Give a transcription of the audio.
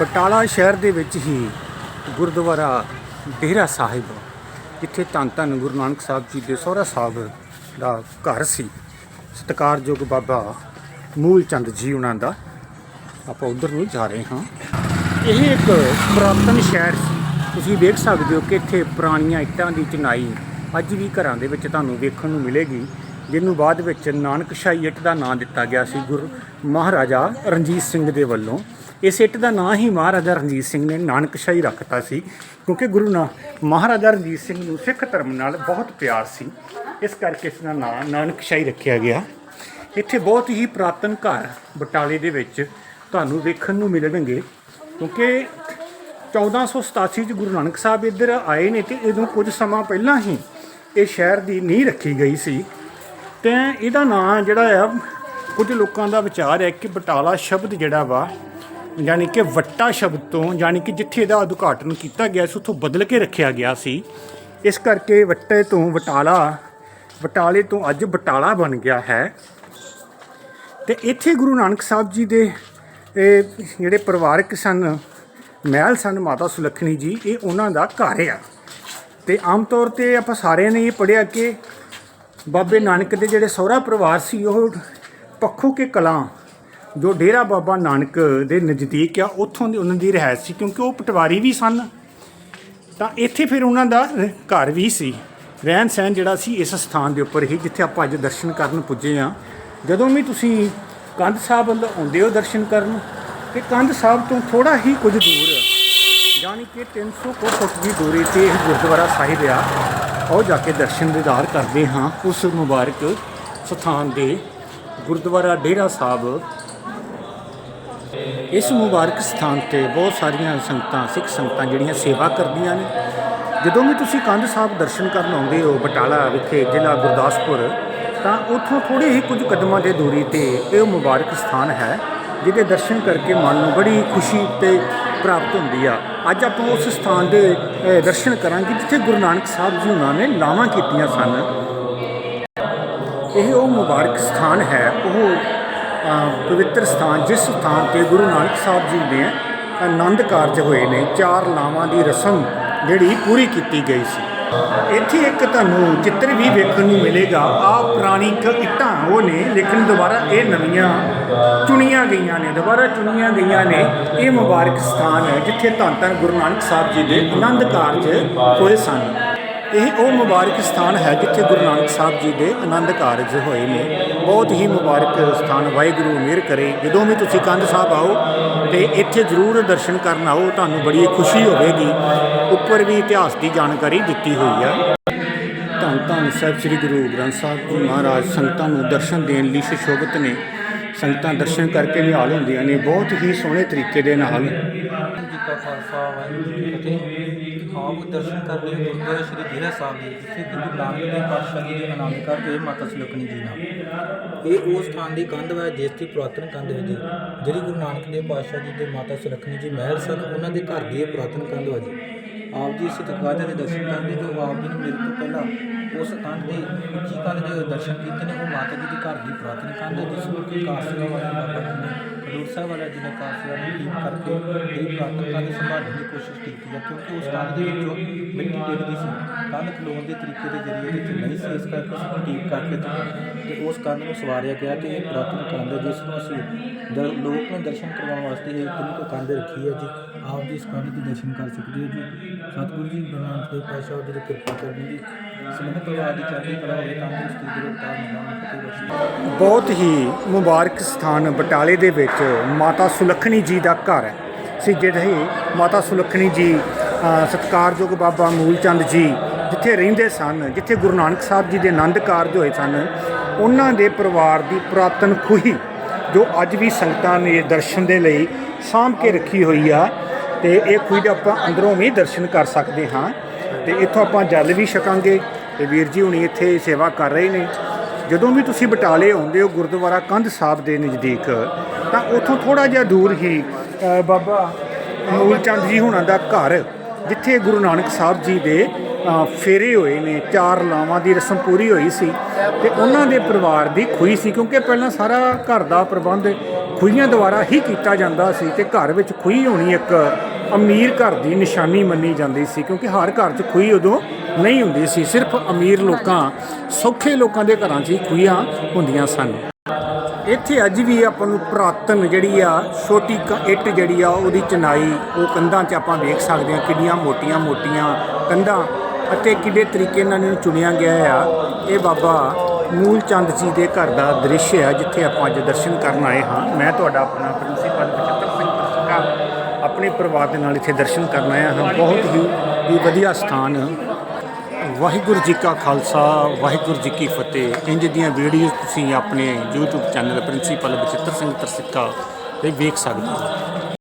ਬਟਾਲਾ ਸ਼ਹਿਰ ਦੇ ਵਿੱਚ ਹੀ ਗੁਰਦੁਆਰਾ ਡੇਰਾ ਸਾਹਿਬ, ਜਿੱਥੇ ਧੰਨ ਧੰਨ ਗੁਰੂ ਨਾਨਕ ਸਾਹਿਬ ਜੀ ਦੇ ਸਹੁਰਾ ਸਾਹਿਬ ਦਾ ਘਰ ਸੀ। ਸਤਿਕਾਰਯੋਗ ਬਾਬਾ ਮੂਲ ਚੰਦ ਜੀ ਉਹਨਾਂ ਦਾ। ਆਪਾਂ ਉਧਰ ਨੂੰ ਜਾ ਰਹੇ ਹਾਂ। ਇਹ ਇੱਕ ਪੁਰਾਤਨ ਸ਼ਹਿਰ ਸੀ। ਤੁਸੀਂ ਵੇਖ ਸਕਦੇ ਹੋ ਕਿ ਇੱਥੇ ਪੁਰਾਣੀਆਂ ਇੱਟਾਂ ਦੀ ਚਿਨਾਈ ਅੱਜ ਵੀ ਘਰਾਂ ਦੇ ਵਿੱਚ ਤੁਹਾਨੂੰ ਵੇਖਣ ਨੂੰ ਮਿਲੇਗੀ, ਜਿਹਨੂੰ ਬਾਅਦ ਵਿੱਚ ਨਾਨਕਸ਼ਾਹੀ ਇੱਟ ਦਾ ਨਾਂ ਦਿੱਤਾ ਗਿਆ ਸੀ ਗੁਰ ਮਹਾਰਾਜਾ ਰਣਜੀਤ ਸਿੰਘ ਦੇ ਵੱਲੋਂ। ਇਸ ਇੱਟ ਦਾ ਨਾਂ ਹੀ ਮਹਾਰਾਜਾ ਰਣਜੀਤ ਸਿੰਘ ਨੇ ਨਾਨਕਸ਼ਾਹੀ ਰੱਖਤਾ ਸੀ, ਕਿਉਂਕਿ ਗੁਰੂ ਨਾ, ਮਹਾਰਾਜਾ ਰਣਜੀਤ ਸਿੰਘ ਨੂੰ ਸਿੱਖ ਧਰਮ ਨਾਲ ਬਹੁਤ ਪਿਆਰ ਸੀ। ਇਸ ਕਰਕੇ ਇਸ ਦਾ ਨਾਂ ਨਾਨਕਸ਼ਾਹੀ ਰੱਖਿਆ ਗਿਆ। ਇੱਥੇ ਬਹੁਤ ਹੀ ਪੁਰਾਤਨ ਘਰ ਬਟਾਲੇ ਦੇ ਵਿੱਚ ਤੁਹਾਨੂੰ ਵੇਖਣ ਨੂੰ ਮਿਲਣਗੇ, ਕਿਉਂਕਿ 1487 ਚ ਗੁਰੂ ਨਾਨਕ ਸਾਹਿਬ ਇੱਧਰ ਆਏ ਨੇ ਤੇ ਇਦੋਂ ਕੁਝ ਸਮਾਂ ਪਹਿਲਾਂ ਹੀ ਇਹ ਸ਼ਹਿਰ ਦੀ ਨੀਂਹ ਰੱਖੀ ਗਈ ਸੀ। ਤੇ ਇਹਦਾ ਨਾਂ ਜਿਹੜਾ ਆ, ਕੁਝ ਲੋਕਾਂ ਦਾ ਵਿਚਾਰ ਹੈ ਕਿ ਬਟਾਲਾ ਸ਼ਬਦ ਜਿਹੜਾ ਵਾ ਯਾਨੀ ਕਿ ਵੱਟਾ ਸ਼ਬਦ ਤੋਂ, ਯਾਨੀ ਕਿ ਜਿੱਥੇ ਇਹਦਾ ਉਦਘਾਟਨ ਕੀਤਾ ਗਿਆ ਸੀ, ਉੱਥੋਂ ਬਦਲ ਕੇ ਰੱਖਿਆ ਗਿਆ ਸੀ। ਇਸ ਕਰਕੇ ਵੱਟੇ ਤੋਂ ਬਟਾਲਾ ਬਟਾਲੇ ਤੋਂ ਅੱਜ ਬਟਾਲਾ ਬਣ ਗਿਆ ਹੈ। ਤੇ ਇੱਥੇ ਗੁਰੂ ਨਾਨਕ ਸਾਹਿਬ ਜੀ ਦੇ, ਇਹ ਜਿਹੜੇ ਪਰਿਵਾਰਕ ਸਨ ਮਹਿਲ ਸਨ ਮਾਤਾ ਸੁਲੱਖਣੀ ਜੀ, ਇਹ ਉਹਨਾਂ ਦਾ ਘਰ ਆ। ਤੇ ਆਮ ਤੌਰ ਤੇ ਆਪਾਂ ਸਾਰਿਆਂ ਨੇ ਇਹ ਪੜਿਆ ਕਿ ਬਾਬੇ ਨਾਨਕ ਦੇ ਜਿਹੜੇ ਸਹੁਰਾ ਪਰਿਵਾਰ ਸੀ, ਉਹ ਪੱਖੋ ਕੇ ਕਲਾਂ ਜੋ ਡੇਰਾ ਬਾਬਾ ਨਾਨਕ ਦੇ ਨਜ਼ਦੀਕ ਆ, ਉੱਥੋਂ ਦੀ ਉਹਨਾਂ ਦੀ ਰਿਹਾਇਸ਼ ਸੀ, ਕਿਉਂਕਿ ਉਹ ਪਟਵਾਰੀ ਵੀ ਸਨ। ਤਾਂ ਇੱਥੇ ਫਿਰ ਉਹਨਾਂ ਦਾ ਘਰ ਵੀ ਸੀ। ਰਹਿਣ ਸਹਿਣ ਜਿਹੜਾ ਸੀ, ਇਸ ਸਥਾਨ ਦੇ ਉੱਪਰ ਹੀ, ਜਿੱਥੇ ਆਪਾਂ ਅੱਜ ਦਰਸ਼ਨ ਕਰਨ ਪੁੱਜੇ ਆ ਜਦੋਂ ਵੀ ਤੁਸੀਂ ਕੰਧ ਸਾਹਿਬ ਵੱਲ ਆਉਂਦੇ ਹੋ ਦਰਸ਼ਨ ਕਰਨ, ਤੇ ਕੰਧ ਸਾਹਿਬ ਤੋਂ ਥੋੜਾ ਹੀ ਕੁਝ ਦੂਰ, ਯਾਨੀ ਕਿ 300 ਕੁ ਫੁੱਟ ਦੀ ਦੂਰੀ ਤੇ ਇਹ ਗੁਰਦੁਆਰਾ ਸਾਹਿਬ ਆ, ਉਹ ਜਾ ਕੇ ਦਰਸ਼ਨ ਦੀਦਾਰ ਕਰਦੇ ਹਾਂ, ਉਸ ਮੁਬਾਰਕ ਸਥਾਨ ਦੇ ਗੁਰਦੁਆਰਾ ਡੇਰਾ ਸਾਹਿਬ ਇਸ ਮੁਬਾਰਕ ਸਥਾਨ ਤੇ ਬਹੁਤ ਸਾਰੀਆਂ ਸੰਗਤਾਂ, ਸਿੱਖ ਸੰਗਤਾਂ ਜਿਹੜੀਆਂ ਸੇਵਾ ਕਰਦੀਆਂ ਨੇ। ਜਦੋਂ ਵੀ ਤੁਸੀਂ ਕੰਧ ਸਾਹਿਬ ਦਰਸ਼ਨ ਕਰਨ ਆਉਂਦੇ ਹੋ ਬਟਾਲਾ ਵਿਖੇ ਜ਼ਿਲ੍ਹਾ ਗੁਰਦਾਸਪੁਰ, ਤਾਂ ਉੱਥੋਂ ਥੋੜੇ ਹੀ ਕੁਝ ਕਦਮਾਂ ਦੇ ਦੂਰੀ ਤੇ ਇਹ ਮੁਬਾਰਕ ਸਥਾਨ ਹੈ, ਜਿਹਦੇ ਦਰਸ਼ਨ ਕਰਕੇ ਮਨ ਨੂੰ ਬੜੀ ਖੁਸ਼ੀ ਤੇ ਪ੍ਰਾਪਤ ਹੁੰਦੀ ਆ। ਅੱਜ ਆਪਾਂ ਉਸ ਸਥਾਨ ਦੇ ਦਰਸ਼ਨ ਕਰਾਂਗੇ, ਜਿੱਥੇ ਗੁਰੂ ਨਾਨਕ ਸਾਹਿਬ ਜੀ ਉਹਨਾਂ ਨੇ ਲਾਵਾਂ ਕੀਤੀਆਂ ਸਨ। ਇਹ ਉਹ ਮੁਬਾਰਕ ਸਥਾਨ ਹੈ, ਉਹ ਪਵਿੱਤਰ ਸਥਾਨ, ਜਿਸ ਸਥਾਨ ਤੇ ਗੁਰੂ ਨਾਨਕ ਸਾਹਿਬ ਜੀ ਨੇ ਆਨੰਦ ਕਾਰਜ ਹੋਏ ਨੇ, ਚਾਰ ਲਾਵਾਂ ਦੀ ਰਸਮ ਜਿਹੜੀ ਪੂਰੀ ਕੀਤੀ ਗਈ ਸੀ। ਇੱਥੇ ਇੱਕ ਤੁਹਾਨੂੰ ਚਿੱਤਰ ਵੀ ਵੇਖਣ ਨੂੰ ਮਿਲੇਗਾ। ਆ ਪੁਰਾਣੀ ਇੱਕ ਇੱਟਾਂ ਉਹ ਨੇ, ਲੇਕਿਨ ਦੁਬਾਰਾ ਇਹ ਨਵੀਆਂ ਚੁਣੀਆਂ ਗਈਆਂ ਨੇ, ਦੁਬਾਰਾ ਚੁਣੀਆਂ ਗਈਆਂ ਨੇ। ਇਹ ਮੁਬਾਰਕ ਸਥਾਨ ਹੈ, ਜਿੱਥੇ ਧੰਨ ਧੰਨ ਗੁਰੂ ਨਾਨਕ ਸਾਹਿਬ ਜੀ ਦੇ ਆਨੰਦ ਕਾਰਜ ਹੋਏ ਸਨ। ਇਹ ਉਹ ਮੁਬਾਰਕ ਸਥਾਨ ਹੈ ਜਿੱਥੇ ਗੁਰੂ ਨਾਨਕ ਸਾਹਿਬ ਜੀ ਦੇ ਆਨੰਦ ਕਾਰਜ ਹੋਏ ਨੇ। ਬਹੁਤ ਹੀ ਮੁਬਾਰਕ ਸਥਾਨ, ਵਾਹਿਗੁਰੂ ਮਿਹਰ ਕਰੇ। ਜਦੋਂ ਵੀ ਤੁਸੀਂ ਕੰਧ ਸਾਹਿਬ ਆਓ ਤੇ ਇੱਥੇ ਜ਼ਰੂਰ ਦਰਸ਼ਨ ਕਰਨ ਆਓ, ਤੁਹਾਨੂੰ ਬੜੀ ਖੁਸ਼ੀ ਹੋਵੇਗੀ। ਉੱਪਰ ਵੀ ਇਤਿਹਾਸ ਦੀ ਜਾਣਕਾਰੀ ਦਿੱਤੀ ਹੋਈ ਆ। ਧੰਨ ਧੰਨ ਸਾਹਿਬ ਸ੍ਰੀ ਗੁਰੂ ਗ੍ਰੰਥ ਸਾਹਿਬ ਜੀ ਮਹਾਰਾਜ, ਸੰਗਤਾਂ ਨੂੰ ਦਰਸ਼ਨ ਦੇਣ ਲਈ ਸੁਸ਼ੋਭਿਤ ਨੇ। ਸੰਗਤਾਂ ਦਰਸ਼ਨ ਕਰਕੇ ਨਿਹਾਲ ਹੁੰਦੀਆਂ ਨੇ, ਬਹੁਤ ਹੀ ਸੋਹਣੇ ਤਰੀਕੇ ਦੇ ਨਾਲ। ਜੀ ਕਾ ਖਾਲਸਾ, ਵਾਹਿਗੁਰੂ ਜੀ ਕੀ ਫਤਿਹ। ਆਪ ਦਰਸ਼ਨ ਕਰ ਰਹੇ ਹੋ ਗੁਰਦੁਆਰਾ ਸ਼੍ਰੀ ਜ਼ੀਰਾ ਸਾਹਿਬ ਦੇ ਜਿੱਥੇ ਗੁਰੂ ਨਾਨਕ ਦੇਵ ਪਾਤਸ਼ਾਹ ਜੀ ਦੇ ਆਨੰਦ ਕਰਦੇ ਹੋਏ ਮਾਤਾ ਸੁਲੱਖਣੀ ਜੀ ਨਾਲ। ਇਹ ਉਸ ਸਥਾਨ ਦੀ ਕੰਧ ਹੈ ਜਿਸ ਦੀ ਪੁਰਾਤਨ ਕੰਧ ਹੈ ਜੀ, ਜਿਹੜੀ ਗੁਰੂ ਨਾਨਕ ਦੇਵ ਪਾਤਸ਼ਾਹ ਜੀ ਦੇ ਮਾਤਾ ਸੁਲੱਖਣੀ ਜੀ ਮਹਿਲ ਸਨ, ਉਹਨਾਂ ਦੇ ਘਰ ਦੀ ਇਹ ਪੁਰਾਤਨ ਕੰਧ ਹੈ ਜੀ। ਆਪ ਜੀ ਇਸ ਤਕਾਜ ਦੇ ਦਰਸ਼ਨ ਕਰਦੇ ਜੋ ਆਪ ਜੀ ਨੇ ਮੇਰੇ ਤੋਂ ਪਹਿਲਾਂ ਉਸ ਕੰਧ ਦੀ ਉੱਚੀ ਕੰਧ ਦੇ ਦਰਸ਼ਨ ਕੀਤੇ ਨੇ, ਉਹ ਮਾਤਾ ਜੀ ਦੇ ਘਰ ਦੀ ਪੁਰਾਤਨ ਕੰਧ ਹੈ, ਜਿਸ ਨੂੰ ਕਿ ਕਾਸਵਾ ਵਾਲੇ ਬਾਬਾ ਜੀ ਨੇ ਖਡੂਰ ਸਾਹਿਬ ਵਾਲਾ ਜੀ ਨੇ ਕਾਸਵਾ ਨੂੰ ਠੀਕ ਕਰਕੇ ਇਹ ਪੁਰਾਤਨ ਕੰਧ ਸੰਭਾਲਣ ਦੀ ਕੋਸ਼ਿਸ਼ ਕੀਤੀ ਹੈ, ਕਿਉਂਕਿ ਉਸ ਕੰਧ ਦੇ ਵਿੱਚੋਂ ਮਿੱਟੀ ਡਿੱਗਦੀ ਸੀ। ਕੰਧ ਖਲੋਣ ਦੇ ਤਰੀਕੇ ਦੇ ਜ਼ਰੀਏ ਵਿੱਚ ਨਹੀਂ ਸੀ, ਇਸ ਕਰਕੇ ਉਸ ਨੂੰ ਠੀਕ ਕਰਕੇ ਤੇ- ਉਸ ਕੰਧ ਨੂੰ ਸਵਾਰਿਆ ਗਿਆ ਤੇ ਇਹ ਪੁਰਾਤਨ ਕੰਧ ਹੈ, ਜਿਸ ਨੂੰ ਅਸੀਂ ਦਰ- ਲੋਕ ਨੂੰ ਦਰਸ਼ਨ ਕਰਵਾਉਣ ਵਾਸਤੇ ਇਹ ਤਿੰਨ ਕੰਧ ਰੱਖੀ ਹੈ ਜੀ। ਆਪ ਜੀ ਇਸ ਕੰਧ ਦੇ ਦਰਸ਼ਨ ਕਰ ਸਕਦੇ ਹੋ ਜੀ। ਸਤਿਗੁਰੂ ਜੀ, ਗੁਰੂ ਨਾਨਕ ਦੇਵ ਪਾਤਸ਼ਾਹ ਜੀ ਦੀ ਕਿਰਪਾ ਕਰਨੀ ਜੀ। ਸਿਮਰਨ ਪਰਿਵਾਰ ਦੀ ਚੜ੍ਹਦੀ ਕਲਾ ਹੋਵੇ ਤੰਦਰੁਸਤੀ ਦੇ ਰੋਗਤਾ ਨਿਦਾਨ ਬਹੁਤ ਹੀ ਮੁਬਾਰਕ ਸਥਾਨ ਬਟਾਲੇ ਦੇ ਵਿੱਚ ਮਾਤਾ ਸੁਲੱਖਣੀ ਜੀ ਦਾ ਘਰ ਹੈ। ਸੀ ਜਿਹੜੇ ਮਾਤਾ ਸੁਲੱਖਣੀ ਜੀ ਅ, ਸਤਿਕਾਰਯੋਗ ਬਾਬਾ ਮੂਲਚੰਦ ਜੀ ਜਿੱਥੇ ਰਹਿੰਦੇ ਸਨ ਜਿੱਥੇ ਗੁਰੂ ਨਾਨਕ ਸਾਹਿਬ ਜੀ ਦੇ ਆਨੰਦ ਕਾਰਜ ਹੋਏ ਸਨ ਉਹਨਾਂ ਦੇ ਪਰਿਵਾਰ ਦੀ ਪੁਰਾਤਨ ਖੁਹੀ ਜੋ ਅੱਜ ਵੀ ਸੰਗਤਾਂ ਨੇ ਦਰਸ਼ਨ ਦੇ ਲਈ ਸਾਂਭ ਕੇ ਰੱਖੀ ਹੋਈ ਆ ਤੇ ਇਹ ਖੂਹੀ ਦੇ ਆਪਾਂ ਅੰਦਰੋਂ ਵੀ ਦਰਸ਼ਨ ਕਰ ਸਕਦੇ ਹਾਂ। ਤੇ ਇੱਥੋਂ ਆਪਾਂ ਜਲ ਵੀ ਛਕਾਂਗੇ। ਤੇ ਵੀਰ ਜੀ ਹੁਣੀ ਇੱਥੇ ਸੇਵਾ ਕਰ ਰਹੇ ਨੇ। ਜਦੋਂ ਵੀ ਤੁਸੀਂ ਬਟਾਲੇ ਆਉਂਦੇ ਹੋ ਗੁਰਦੁਆਰਾ ਕੰਧ ਸਾਹਿਬ ਦੇ ਨਜ਼ਦੀਕ, ਤਾਂ ਉੱਥੋਂ ਥੋੜਾ ਜਿਹਾ ਦੂਰ ਹੀ ਬਾਬਾ ਮੂਲ ਚੰਦ ਜੀ ਹੁਣਾਂ ਦਾ ਘਰ, ਜਿੱਥੇ ਗੁਰੂ ਨਾਨਕ ਸਾਹਿਬ ਜੀ ਦੇ ਫੇਰੇ ਹੋਏ ਨੇ, ਚਾਰ ਲਾਵਾਂ ਦੀ ਰਸਮ ਪੂਰੀ ਹੋਈ ਸੀ ਤੇ ਉਹਨਾਂ ਦੇ ਪਰਿਵਾਰ ਦੀ ਖੂਹੀ ਸੀ, ਕਿਉਂਕਿ ਪਹਿਲਾਂ ਸਾਰਾ ਘਰ ਦਾ ਪ੍ਰਬੰਧ ਖੂਹੀਆਂ ਦੁਆਰਾ ਹੀ ਕੀਤਾ ਜਾਂਦਾ ਸੀ ਤੇ ਘਰ ਵਿੱਚ ਖੂਹੀ ਹੋਣੀ ਇੱਕ ਅਮੀਰ ਘਰ ਦੀ ਨਿਸ਼ਾਨੀ ਮੰਨੀ ਜਾਂਦੀ ਸੀ, ਕਿਉਂਕਿ ਹਰ ਘਰ 'ਚ ਖੂਹੀ ਉਦੋਂ ਨਹੀਂ ਹੁੰਦੀ ਸੀ। ਸਿਰਫ ਅਮੀਰ ਲੋਕਾਂ, ਸੌਖੇ ਲੋਕਾਂ ਦੇ ਘਰਾਂ 'ਚ ਹੀ ਖੂਹੀਆਂ ਹੁੰਦੀਆਂ ਸਨ। ਇੱਥੇ ਅੱਜ ਵੀ ਆਪਾਂ ਨੂੰ ਪੁਰਾਤਨ ਜਿਹੜੀ ਆ, ਛੋਟੀ ਕ- ਇੱਟ ਜਿਹੜੀ ਆ, ਉਹਦੀ ਚਨਾਈ ਉਹ ਕੰਧਾਂ 'ਚ ਆਪਾਂ ਵੇਖ ਸਕਦੇ ਹਾਂ ਕਿੰਨੀਆਂ ਮੋਟੀਆਂ ਮੋਟੀਆਂ ਕੰਧਾਂ ਅਤੇ ਕਿੱਡੇ ਤਰੀਕੇ ਨਾਲ ਇਹਨੂੰ ਚੁਣਿਆ ਗਿਆ ਆ। ਇਹ ਬਾਬਾ ਮੂਲ ਚੰਦ ਜੀ ਦੇ ਘਰ ਦਾ ਦ੍ਰਿਸ਼ ਹੈ ਜਿੱਥੇ ਆਪਾਂ ਅੱਜ ਦਰਸ਼ਨ ਕਰਨ ਆਏ ਹਾਂ। ਮੈਂ ਤੁਹਾਡਾ ਆਪਣਾ ਪ੍ਰਿੰਸੀਪਲ ਬਚਿੱਤਰ ਸਿੰਘ ਪ੍ਰਸਕਾ, ਆਪਣੇ ਪਰਿਵਾਰ ਦੇ ਨਾਲ ਇੱਥੇ ਦਰਸ਼ਨ ਕਰਨ ਆਇਆ ਹਾਂ। ਬਹੁਤ ਹੀ ਹੀ ਵਧੀਆ ਸਥਾਨ ਵਾਹਿਗੁਰੂ ਜੀ ਕਾ ਖਾਲਸਾ, ਵਾਹਿਗੁਰੂ ਜੀ ਕੀ ਫਤਿਹ। ਇੰਜ ਦੀਆਂ ਵੀਡੀਓ ਤੁਸੀਂ ਆਪਣੇ YouTube channel principal Bachittar Singh Tarsikka ਤੇ ਵੇਖ ਸਕਦੇ ਹੋ।